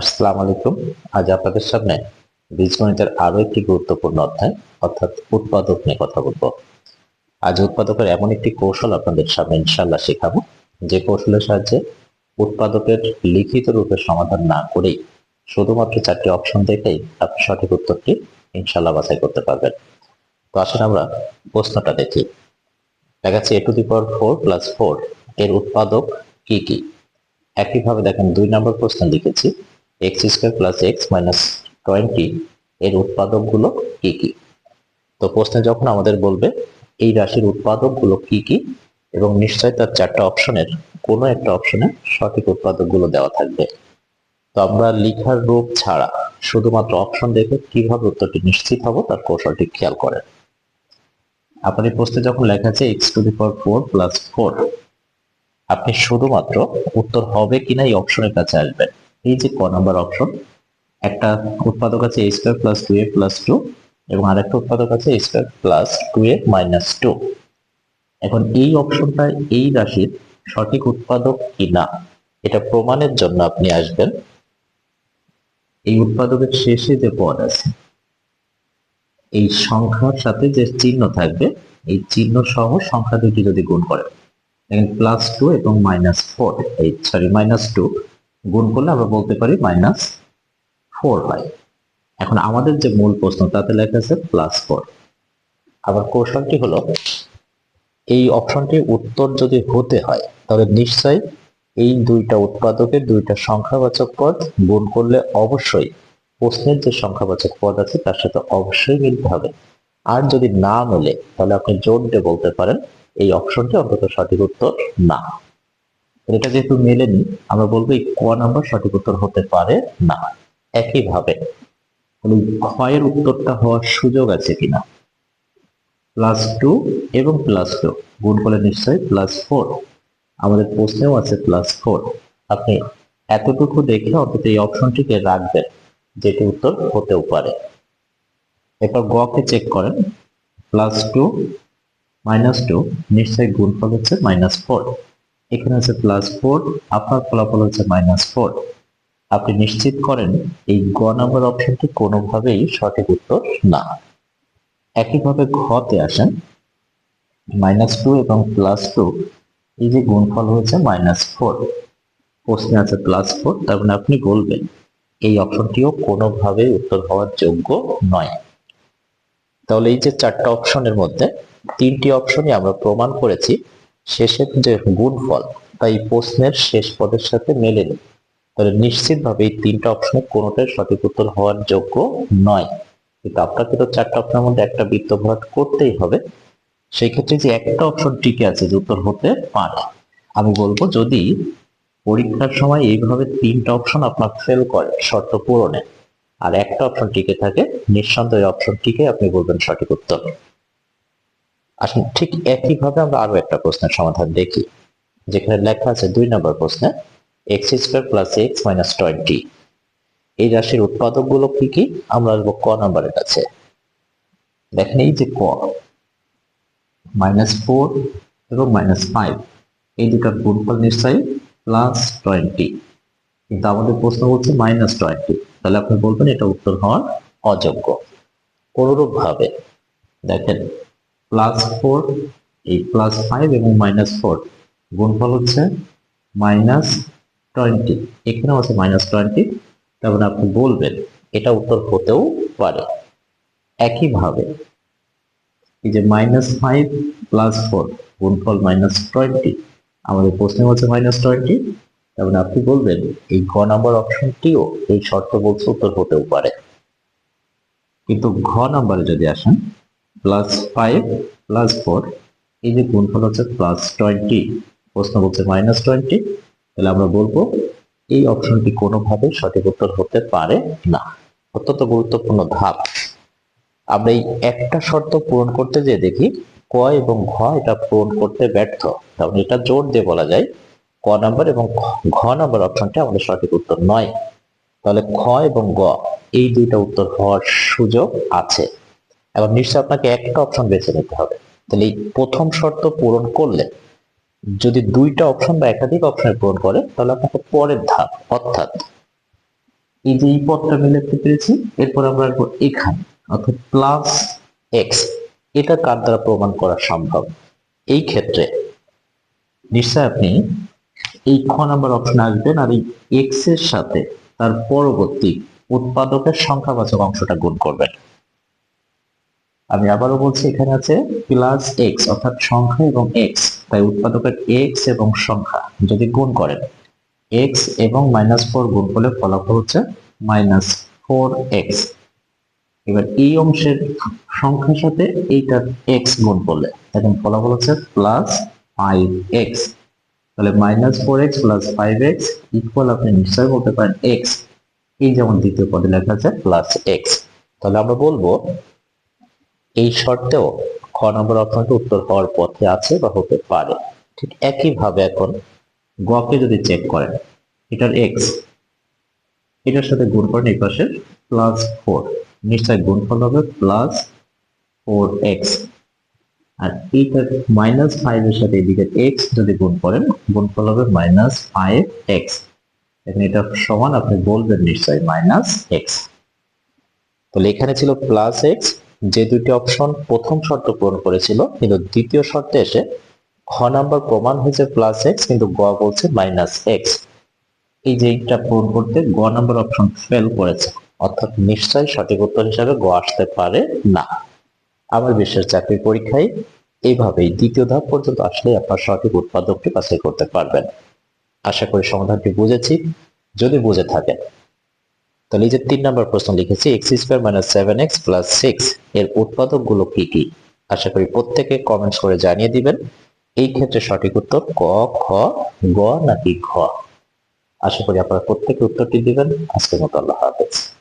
আসসালামু আলাইকুম। আজ আপনাদের সামনে বীজগণিতের আরও একটি গুরুত্বপূর্ণ অধ্যায়, অর্থাৎ উৎপাদক নিয়ে কথা বলব। আজ উৎপাদকের এমন একটি কৌশল আপনাদের সামনে ইনশাল্লাহ শেখাবো। যে কৌশলের সাহায্যে উৎপাদকের লিখিত রূপে সমাধান না করেই শুধুমাত্র চারটি অপশন দেখেই আপনি সঠিক উত্তরটি ইনশাল্লাহ বাছাই করতে পারবেন। তো আসলে আমরা প্রশ্নটা দেখি। দেখাচ্ছে A to the power four plus four এর উৎপাদক কি কি? একইভাবে দেখেন দুই নম্বর প্রশ্ন লিখেছি। X square plus X minus twenty এর উৎপাদকগুলো কি কি? তো প্রশ্নে যখন আমাদের বলবে, এই রাশির উৎপাদকগুলো কি কি? এবং নিশ্চয় তার চারটা অপশনের কোনো একটা অপশনে সঠিক উৎপাদকগুলো দেওয়া থাকবে। তো আমরা লিখার রূপ ছাড়া শুধুমাত্র অপশন দেখে কীভাবে উত্তরটি নিশ্চিত হব তার কৌশলটি খেয়াল করেন। আপনার এই প্রশ্নে যখন লেখা আছে X to the power four plus four আপনি শুধুমাত্র উত্তর হবে কিনা এই অপশনের কাছে আসবেন। এই যে ক নাম্বার অপশন একটা উৎপাদক আছে A square plus two A plus two এবং আরেকটা উৎপাদক আছে A square plus two A minus two এখন এই অপশনটা এই রাশির সঠিক উৎপাদক কি না এটা প্রমাণের জন্য আপনি আসবেন। এই উৎপাদকের শেষে যে পদ আছে, এই সংখ্যার সাথে যে চিহ্ন থাকবে, এই চিহ্ন সহ সংখ্যা দুটি যদি গুণ করেন প্লাস টু এবং মাইনাস ফোর এই সরি মাইনাস টু গুণ করলে আমরা বলতে পারি মাইনাস ফোর হয় এখন আমাদের যে মূল প্রশ্ন, তাতে লেখা আছে প্লাস ফোর আবার কৌশলটি হলো, এই অপশনটি উত্তর যদি হতে হয়, তাহলে নিশ্চয়ই এই দুইটা উৎপাদকের দুইটা সংখ্যাবাচক পদ গুণ করলে অবশ্যই প্রশ্নের যে সংখ্যাবাচক পদ আছে, তার সাথে অবশ্যই মিলতে হবে। আর যদি না মেলে, তাহলে আপনি জোর দিয়ে বলতে পারেন, এই অপশনটি অন্তত সঠিক উত্তর না। এটা যেহেতু মেলেনি, আমরা বলব এই ক নাম্বার সঠিক উত্তর হতে পারে না। একইভাবে ক্ষয়ের উত্তরটা হওয়ার সুযোগ আছে কিনা? প্লাস টু এবং প্লাস টু গুণ করলে নিশ্চয়ই প্লাস ফোর আমাদের প্রশ্নেও আছে প্লাস ফোর আপনি এতটুকু দেখে অন্তত এই অপশনটিকে রাখবেন, যেটি উত্তর হতেও পারে। এরপর গকে চেক করেন। প্লাস টু মাইনাস টু নিশ্চয়ই গুণফল হচ্ছে মাইনাস ফোর এখানে আছে প্লাস ফোর আপনার ফলাফল হচ্ছে মাইনাস ফোর আপনি নিশ্চিত করেন এই গ নম্বর অপশনটি কোনোভাবেই সঠিক উত্তর না। একইভাবে ঘতে আসেন মাইনাস টু এবং প্লাস টু এই যে গুণফল হয়েছে মাইনাস ফোর প্রশ্নে আছে প্লাস ফোর তার মানে আপনি বলবেন এই অপশনটিও কোনোভাবেই উত্তর হওয়ার যোগ্য নয়। তাহলে এই যে চারটা অপশনের মধ্যে তিনটি অপশনই আমরা প্রমাণ করেছি শেষের যে গুড গুণফল তাই প্রশ্নের শেষ পদের সাথে মেলেনি তাহলে নিশ্চিতভাবে এই তিনটা অপশনের কোনোটাই সঠিক উত্তর হওয়ার যোগ্য নয়। কিন্তু আপনাকে তো চারটা অপশনের মধ্যে একটা বৃত্ত ভরাট করতেই হবে। সেই ক্ষেত্রে যে একটা অপশন টিকে আছে যে উত্তর হতে পারে। আমি বলব যদি পরীক্ষার সময় এইভাবে তিনটা অপশন আপনার ফেল করে, শর্ত পূরণে, আর একটা অপশন টিকে থাকে, নিঃসন্দেহে অপশন টিকে আপনি বলবেন সঠিক উত্তর। আসলে ঠিক একইভাবে আমরা আরও একটা প্রশ্নের সমাধান দেখি, যেখানে লেখা আছে দুই নম্বর প্রশ্নে X square plus X minus twenty এই রাশির উৎপাদকগুলো কি কি? আমরা আসব ক নাম্বারের কাছে। দেখেন এই যে ক মাইনাস ফোর এবং মাইনাস ফাইভ এই দুটার গুণফল নিশ্চয়ই প্লাস টোয়েন্টি কিন্তু আমাদের প্রশ্ন হচ্ছে মাইনাস টোয়েন্টি তাহলে আপনি বলবেন এটা উত্তর হওয়ার অযোগ্য। অনুরূপ ভাবে দেখেন প্লাস ফোর এই প্লাস ফাইভ এবং মাইনাস ফোর গুণফল হচ্ছে মাইনাস টোয়েন্টি এখানেও আছে মাইনাস টোয়েন্টি তারপরে আপনি বলবেন, এটা উত্তর হতেও পারে। একইভাবে, এই যে মাইনাস ফাইভ প্লাস ফোর গুণফল মাইনাস টোয়েন্টি আমাদের প্রশ্নে হচ্ছে মাইনাস টোয়েন্টি তার মানে আপনি বলবেন, এই ঘ নাম্বার অপশনটিও এই শর্ত বলছে উত্তর হতেও পারে। কিন্তু ঘ নাম্বারে যদি আসেন প্লাস ফাইভ প্লাস ফোর এই যে গুণফল হচ্ছে প্লাস টোয়েন্টি প্রশ্ন বলছে মাইনাস টোয়েন্টি তাহলে আমরা বলব এই অপশনটি কোনোভাবে সঠিক উত্তর হতে পারে না। অত্যন্ত গুরুত্বপূর্ণ ধাপ। আমরা এই একটা শর্ত পূরণ করতে যে দেখি, ক এবং ঘ এটা পূরণ করতে ব্যর্থ। তাহলে এটা জোর দিয়ে বলা যায়, ক নাম্বার এবং ঘ নাম্বার অপশনটা আমাদের সঠিক উত্তর নয়। তাহলে খ এবং গ, এই দুইটা উত্তর হওয়ার সুযোগ আছে। এখন নিশ্চয় আপনাকে একটা অপশন বেছে নিতে হবে। তাহলে এই প্রথম শর্ত পূরণ করলে, যদি দুইটা অপশন বা একাধিক অপশন পূরণ করে, তাহলে আপনাকে পরের ধাপ, অর্থাৎ এই যে এই পদটা আমি লিখতে পেরেছি, এরপর আমরা আসব এখানে, অর্থাৎ প্লাস এক্স এটা কার দ্বারা প্রমাণ করা সম্ভব? এই ক্ষেত্রে নিশ্চয় আপনি এই খ নাম্বার অপশন আসবেন আর এই এক্সের সাথে তার পরবর্তী উৎপাদকের সংখ্যাবাচক অংশটা গুণ করবেন। আমি আবারও বলছি, এখানে আছে প্লাস এক্স অর্থাৎ সংখ্যা এবং এক্স তাই উৎপাদকের এক্স এবং সংখ্যা যদি গুণ করেন এক্স এবং মাইনাস ফোর গুণ করলে ফলাফল হচ্ছে মাইনাস ফোর এক্স এবার এই অংশের সংখ্যার সাথে এইটার এক্স গুণ করলে, এখন ফলাফল হচ্ছে প্লাস ফাইভ এক্স তাহলে minus four X plus five X equal আপনি নিশ্চয় বলতে পারেন এক্স এই যেমন দ্বিতীয় পদে লেখা আছে প্লাস এক্স তাহলে আমরা বলব এই শর্তেও খ নম্বর অপশনটা উত্তর হওয়ার পথে আছে বা হতে পারে। ঠিক একইভাবে এখন গকে যদি চেক করেন, এটার এক্স এটার সাথে গুণ করেন এই পাশে প্লাস ফোর নিশ্চয় গুণফল হবে প্লাস ফোর এক্স আর এইটার মাইনাস ফাইভ এর সাথে এদিকে এক্স যদি গুণ করেন গুণফল হবে মাইনাস ফাইভ এক্স এখন এটা সমান, আপনি বলবেন নিশ্চয় মাইনাস এক্স তাহলে এখানে ছিল প্লাস এক্স যে দুটি অপশন প্রথম শর্ত পূরণ করেছিল, কিন্তু দ্বিতীয় শর্তে এসে খ নাম্বার প্রমাণ হয়েছে প্লাস এক্স কিন্তু গ বলছে মাইনাস এক্স এই যে এইটা পূরণ করতে গ নাম্বার অপশন ফেল করেছে, অর্থাৎ নিশ্চয়ই সঠিক উত্তর হিসাবে গ আসতে পারে না। আমার বিশেষ চাকরি পরীক্ষায় এইভাবেই দ্বিতীয় ধাপ পর্যন্ত আসলে আপনার সঠিক উৎপাদকটি বাছাই করতে পারবেন। আশা করি সমাধানটি বুঝেছি। যদি বুঝে থাকেন এই যে তিন নম্বর প্রশ্ন লিখেছি X square minus seven X plus six এর উৎপাদকগুলো কি কি? আশা করি প্রত্যেকে কমেন্টস করে জানিয়ে দিবেন। এই ক্ষেত্রে সঠিক উত্তর ক, খ, গ নাকি ঘ? আশা করি আপনারা প্রত্যেকে উত্তরটি দিবেন। আজকের মতো আল্লাহ হাফেজ।